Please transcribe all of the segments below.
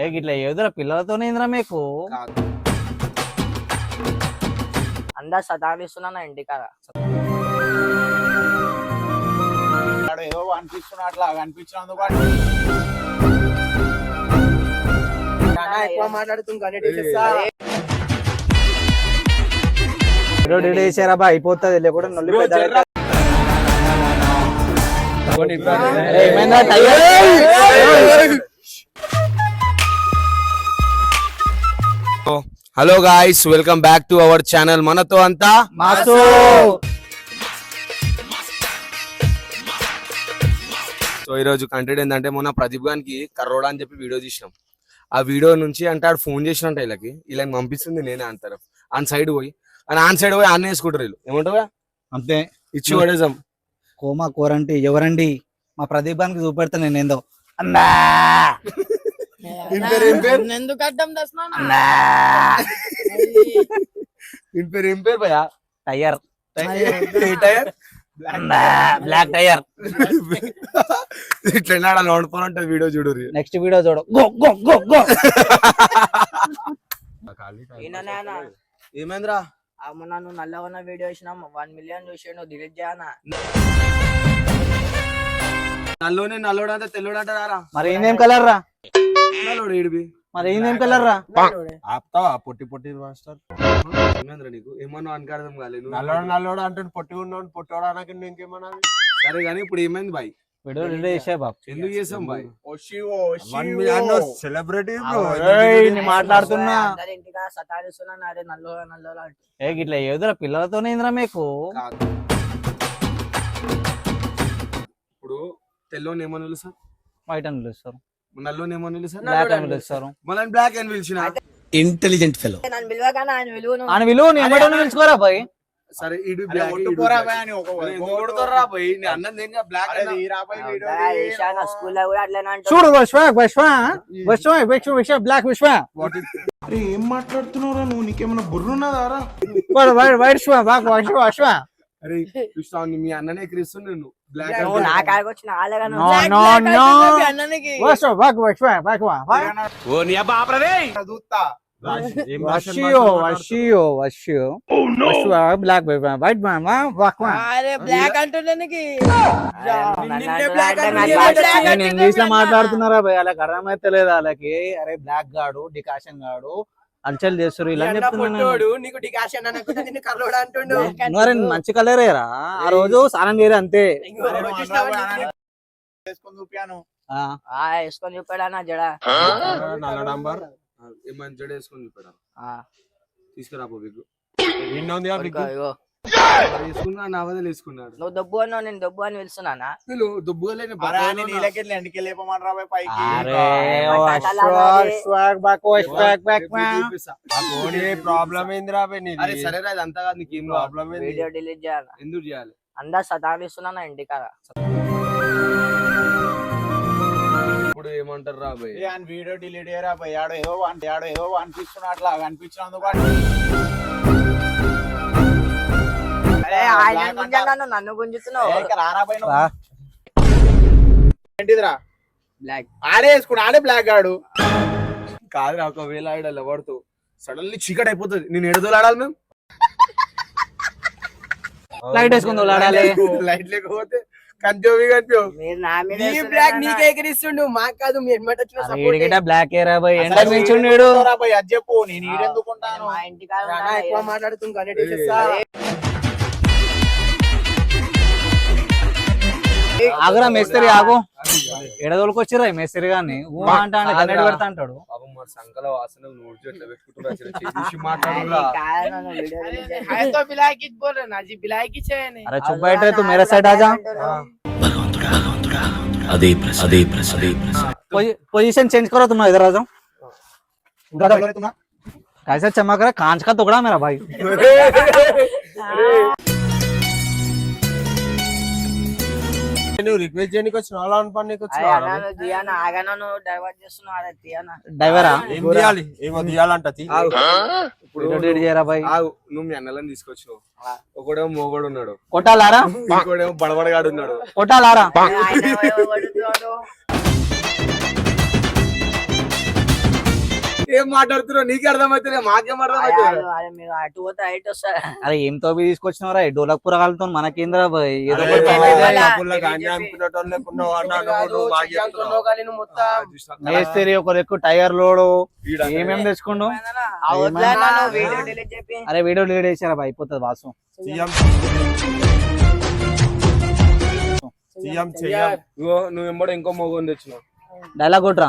ఏ గిట్లా ఏదురా పిల్లలతోనే ఏందిరా మీకు? అందరు సతాడిస్తున్నా ఇంటికాడ వాడు ఏదో అనిపించినందుకు ఎక్కువ ఈరోజు డేట్ వేసారా బా? అయిపోతుంది లేకుండా నొల్లి hello guys welcome back to our channel మనతో అంతా. సో ఈ రోజు కంటెంట్ ఏంటంటే మొన్న ప్రదీప్ గానికి కర్రోడా అని చెప్పి వీడియో తీసినాం. ఆ వీడియో నుంచి అంటే ఆడు ఫోన్ చేసినంట వీళ్ళకి వీళ్ళకి పంపిస్తుంది నేనే అంటారు ఆన్ సైడ్ పోయి అని ఆన్ సైడ్ పోయి ఆన్ వేసుకుంటారు వీళ్ళు. ఏమంటావా అంతే. ఇచ్చి పడేసాం. కోమా కోరంటి ఎవరండి? మా ప్రదీపానికి చూపెడతా నేను ఏందో అన్నా? ఎందుకు అడ్డం ఏం పేరు ఏం పేరు భయ టైర్ టైర్ బ్లాక్ టైర్ ఇట్లా ఆడ నోడుకోనంటే వీడియో చూడు నెక్స్ట్ వీడియో చూడు. గో గో గో గో ఏమైందిరా? మొన్న నువ్వు నల్లగా ఉన్న వీడియో వేసినాం వన్ మిలియన్ చూసిండు డిలీట్ చేయనా? నల్లోనే నల్లోడు అంటే తెల్లోడు అంటే రారా మరి ఏందేం కలర్ రా? మరి ఏందేం ఆపుతావా? పొట్టి పొట్టి మాస్టర్. ఏమైందిరా నీకు? ఏమన్నా అనకార్థం కాలేదు నల్లోడు నల్లోడు అంటే పొట్టి ఉన్నాడు పొట్టోడు అనక ఇంకేమన్నా సరే కానీ ఇప్పుడు ఏమైంది బాయ్? ఎందుకు చేసాం బాయ్? సెలబ్రిటీ మాట్లాడుతున్నా. అందరు ఇంటికాడ సతాడిస్తున్నా అరే నల్లో నల్లో అంటే. ఏ గిట్లా ఏదురా? పిల్లలతోనే మీకు? ఇప్పుడు తెల్లోని ఏమని పిలుస్తారు? వైట్ అని పిలుస్తారు నల్లోని ఏమని పిలుస్తారు? బ్లాక్ అని పిలుస్తారు. మళ్ళీ బ్లాక్ అని పిలిచిన? ఇంటెలిజెంట్ ఫెలో నన్ను పిలవగానే ఆయన విలువను ఆయన విలువ నీ పిలుచుకోరా బాయ్? సరే ఇడు బ్లాక్ కొడతారా పోయి నీ అన్నది ఏం బ్లాక్ స్కూల్లో కూడా అట్లనే అంటారు చూడు విశ్వ విశ్వ. విశ్వ విశ్వ విశ్వ బ్లాక్ విశ్వ. అరే ఏం మాట్లాడుతున్నావురా నువ్వు? నీకేమన్నా బుర్రున్నదారా? వాడు వైట్ వైట్ విశ్వ విశ్వ విశ్వ. అరే చూస్తావు మీ అన్ననే ఎక్కిరిస్తుంది నువ్వు బ్లాక్ నువ్వు నా కాడికి వచ్చిన ఆలగా no no no Vishwa black white black అరే బ్లాక్ అంటుండడానికి నేను ఇంగ్లీష్లో మాట్లాడుతున్నారా భయ్ వాళ్ళకి అర్థమైతే లేదు వాళ్ళకి. అరే బ్లాక్ గాడు డికాషన్ గాడు అల్చల్ చేస్తారు ఇలా మంచి కలరేరా ఆ రోజు స్నానం చేయరు అంతే. వేసుకొని జడ? నల్ల ఏమని జడ చూపాడు? ఆ, తీసుకురా పో బిగ్గు. ఎన్ని ఉంది నా వదిలి నువ్వు దొబ్బు అన్నావు నేను దొబ్బు అని పిలుస్తున్నానా? వీళ్ళు నీళ్ళకెళ్ళి ఎండికి పైకి. ప్రాబ్లం ఏందిరా అరే అంతా కాదు నీకు ఏం ప్రాబ్లం ఏంది? వీడియో డిలీట్ చేయాలా? ఎందుకు చేయాలి? అందరు ఇప్పుడు ఏమంటారు రా భయ్ ఏ అని వీడియో డిలీట్ చేయరా ఆడో ఏదో అంటే ఆడో ఏదో అనిపిస్తున్నట్లా అనిపించినందుకు ఆయన గుంజన్నాను నన్ను గుంజుతున్నావు. ఏ. ఏంటిదిరా? బ్లాక్ ఆడే వేసుకుడు ఆడే బ్లాక్ గాడు. కాదురా ఒకవేళ ఆడ ఎవరితో సడన్లీ చీకటి అయిపోతుంది నేను ఎడదోలు ఆడాలి మేము? లైట్ వేసుకుంది ఆడాలి లైట్ లేకపోతే మీరు నా బ్లాక్. నీకే ఎగిరిస్తుండు. మాకు కాదు మీ ఎమ్మట వచ్చిన బ్లాక్ ఏరా బాయ్ ఎండ అది చెప్పు నేను ఈడెందుకుంటాను మా ఏ. ఎక్కువ ఏ- మాట్లాడుతుంది ఆగురా మేస్త్రి ఆగు ఎడదోలుకొచ్చిరా ఈ మేస్త్రి గాని ఊ అంటా అంటే కన్నెడ పెడతా అంటాడు పాపం మరి సంకల వాసన నోటి ఎట్లా పెట్టుకుంటారు చూసి ఆయన మాట్లాడురా కాదు నన్ను వీడియో अरे delete చేయాలి. है तो बिलाई की बोल रहे ना जी बिलाई की चाहिए అరే చుప్ బయట తు మేరా సైడ్ ఆజా భగవంతుడా భగవంతుడా అదే ప్రశ్న అదే ప్రశ్న అదే ప్రశ్న पोजीशन चेंज करो तुम इधर आ जाओ कैसे चमक रहा है कांच का टुकड़ा मेरा भाई నువ్వు రిక్వెస్ట్ చేయడానికి వచ్చిన అలా తీయనా డ్రైవరా ఏం తీయాలి ఏమో తీయాలంట. ఇప్పుడు నువ్వు మీ అన్నలను ఒకడేమో మోగోడు ఉన్నాడు. కొట్టాలారా? ఇంకోడేమో బడబడగాడు ఉన్నాడు. కొట్టాలారా? ఏం మాట్లాడుతున్నావు? నీకే అర్థమైతే మాకేం అర్థమైతే అరే, అరే, మీరు అటు పోతే ఇటు వస్తారు అరే ఏం తోపి తీసుకొచ్చినవరా డోలక్ పురగాలతో మనకేంద్రా భయ్ ఏదో అరే, ఒకటి తోపి. మేస్త్రి ఒక ఎక్కువ టైర్ లోడు. ఈడ ఏమేం తెచ్చుకుండు? ఆ వదిలేనా నువ్వు వీడియో డిలీట్ చెప్పి అరే వీడియో లీడ్ చేసారా భయ్ అయిపోతుంది వాసు. నువ్వు ఎంబడ ఇంకో మొగం తెచ్చినావు. డైలాగ్ కొట్రా.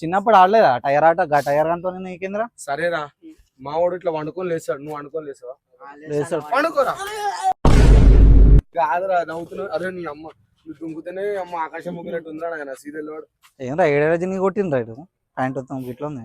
చిన్నప్పుడు ఆడలేదా? టైర్ ఆట గా టైర్ అంతా నీకేంద్రా సరేరా. మా వాడు ఇట్లా వండుకొని లేస్తాడు. నువ్వు వండుకొని లేసావా లేస్తాడు. వండుకోరా. కాదురా నవ్వుతున్నావు. అరే నీ అమ్మ నువ్వు దుంకుతేనే అమ్మ ఆకాశం ముగ్గినట్టు ఉందిరా నాయన సీరియల్ వాడు. ఏంద్రా ఏడాది నీ కొట్టిండ్రా ఇటు? ప్యాంట్ వస్తాం ఇట్లా ఉంది.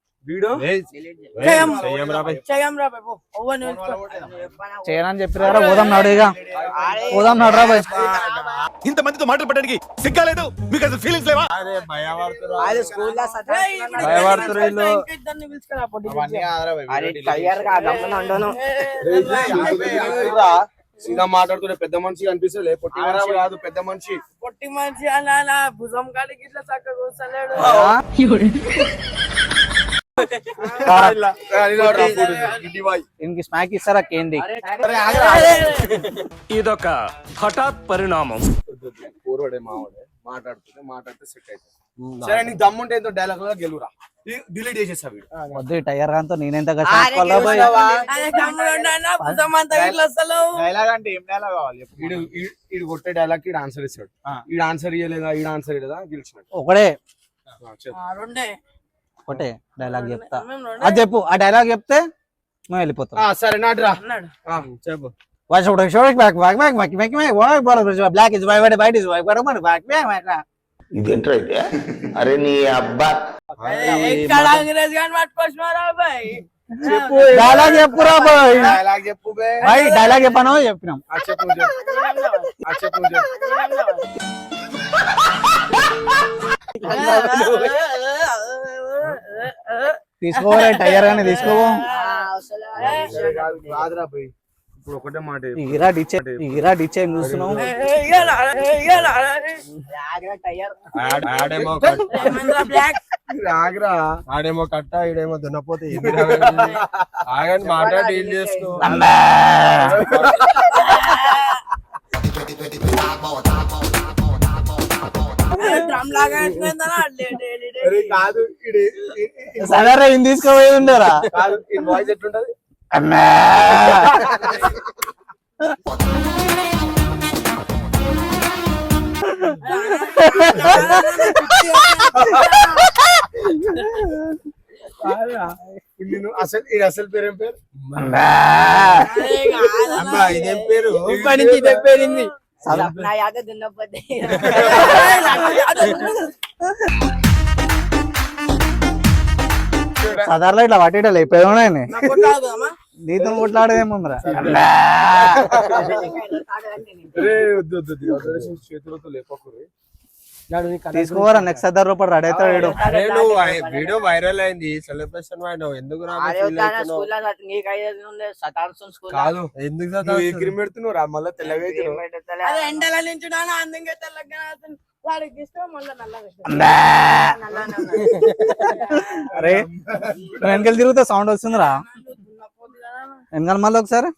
చేయనని చెప్పారు కదా పోదాం నాడు ఇక పోదాం నాడు రా భయ్ ఇంతమందితో మాటలు పడడానికి మీకు అసలు ఫీలింగ్స్ లేవా అది స్కూల్లో ఏయ్, సతాయిస్తున్నా. భయపడుతురు వీళ్ళు. ఇంకా ఇద్దరిని పిలుచుకురా, పొట్టి అవన్నీ కాదురా భయ్, అరే వీడియో delete టైర్గా దమ్మున ఉండను సీదా మాట్లాడుతుంటే పెద్ద మనిషి కనిపిస్తుంది పొట్టి మనిషి కాదు పెద్ద మనిషి పొట్టి మనిషి అలా అలా భుజం కాడికి ఇట్లా చక్కగా కూర్చోలేడు దీనికి స్మాక్ ఇస్తారా కేంది? ఇదొక హఠాత్ పరిణామం. పూర్వడే మావాడే. మాట్లాడుతుంటే మాట్లాడితే సెట్ అవుతుంది సరే నీకు. దమ్ముంటే ఏంటో డైలాగ్లో గెలురా డిలీట్ వీడు. వద్దు టైర్ నేనెంత డైలాగ్ అంటే ఏం డైలాగ్ కావాలి? చెప్పు. వీడు ఈ- ఈడు కొట్టే డైలాగ్ ఈడు ఆన్సర్ ఇస్తాడు. ఆన్సర్ ఇయ్యలేదా? ఆన్సర్ ఇయ్యలేదా? గెలిచినట్టు ఒకడే. ఆ, చెప్పు. రెండే. ఒకటే డైలాగ్ చెప్తా అది చెప్పు ఆ డైలాగ్ చెప్తే మేము వెళ్ళిపోతాం ఆ, సరే నాటురా అన్నాడు ఆ, చెప్పు watch out shock back back back back back back black is white white is white back back back ఇదేంట్రా అయితే అరే నీ అబ్బా ఎక్కడ అంగ్రేజ్ గాని పట్టుకొచ్చినారా బాయ్ డైలాగ్ చెప్పురా బాయ్ డైలాగ్ చెప్పు బే బాయ్ డైలాగ్ చెప్పాను చెప్పినాం ఆ, చెప్పు నువ్వు చెప్పు ఆ, చెప్పు నువ్వు చెప్పు తీసుకోవాలి టైర్ అని తీసుకోవు ఇప్పుడు ఒకటే మాట. చెప్పు. ఇరా డిచే ఇరా డిచే చూస్తున్నావు టైర్. ఆడేమో బ్లాక్. ఆగరా. ఆడేమో కట్ట ఈడేమో దున్నపోతే ఆగండి మాట డీల్ చేసుకో. డ్రమ్ లాగా కాదు సరే ఇది తీసుకోపోయేది ఉండేరా? కాదు వాయిస్ ఎట్లుంటది? అసలు ఈ అసలు పేరు ఏం పేరు అమ్మా ఇదేం పేరు? ఇప్పటికి ఇదే పేరింది నా యాద దున్నపోతే. సాధారణ ఇట్లా కాదు అమ్మా. నీతో కొట్లాడేముందిరా చేతులతో నెక్స్ట్ సదర్ రూపాయలు రెడీ అవుతాడు వీడు. అరే నువ్వు వీడియో వైరల్ అయింది సెలబ్రేషన్ వాడినావు. ఎందుకు కాదు. ఎందుకు పెడుతున్నావు రా మళ్ళీ తెల్లగా వాడికి ఇష్టం మళ్ళీ. అరే వెనకాల తిరిగితే సౌండ్ వస్తుందిరా. వెనకాల మళ్ళీ ఒకసారి?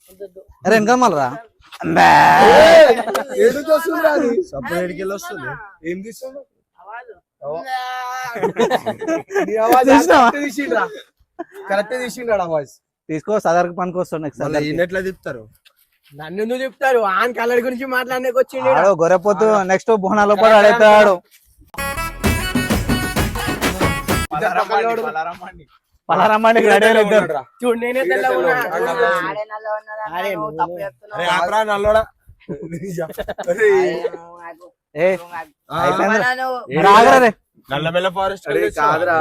అరే వెనకాల మళ్ళీ రా ఏడుకి వస్తుందిరా అది? సబ్బు ఏడికెళ్ళి వస్తుంది. ఏం తీస్తున్నావు? అవాజు. నీ ఆవాజ్ తీసినావా? కరెక్ట్ తీసిండ్రా. కరెక్ట్ తీసిండ్రా ఆవాజ్ తీసుకో సదర్కి పనికి వస్తాడు నెక్స్ట్ సదర్ ఎట్లా తిప్పుతారు. నన్ను ఎందుకు చెప్తారు? ఆన్ కలర్ గురించి మాట్లాడడానికి వచ్చిండు గొర్రెపోతు నెక్స్ట్ బోనాల కూడా ఆడేస్తాడు పలారమ్మండి, చూడు నేనే తెల్లగా. నల్లబెల్ల ఫారెస్ట్ అరే కాదురా.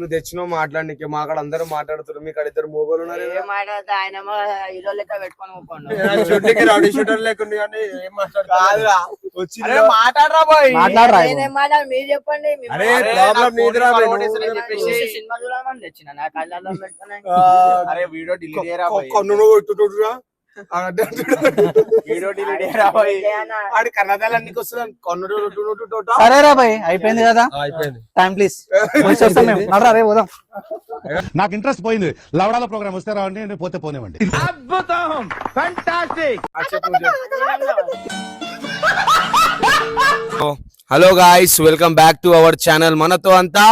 నువ్వు తెచ్చినావు మాట్లాడనీకి. మా కాడ అందరూ మాట్లాడుతున్నారు. మీకు ఇద్దరు మొగోలు ఉన్నారు ఏం మాట్లాడతా ఆయన హీరో లెక్క పెట్టుకొని ఊకోండు. షూటింగ్ రౌడీ షూటర్ లేకుండా కానీ ఏం మాట్లాడరా బాయ్. మాట్లాడరా ఇప్పుడు. నేనేం మాట్లాడు మీరు చెప్పండి మీ అరే, మాట. ప్రాబ్లం నాకు నీదిరా ఫోన్ బే, కొట్టేసి నువ్వు చెప్పేసి. చూసి సినిమా చూడమని తెచ్చిన నా కళ్ళల్లో పెట్టుకుని. అరే వీడియో డిలీట్ చేయరా బాయ్. అన్న, అయిపోయింది కదా? అయిపోయింది. Time please. వస్తాం మేము. నడరా రే పోదాం. నాకు ఇంట్రెస్ట్ పోయింది. లవడాల ప్రోగ్రామ్ వస్తే రావండి నేను పోతే పోనివ్వండి. Hello guys welcome back to our channel మనతో అంతా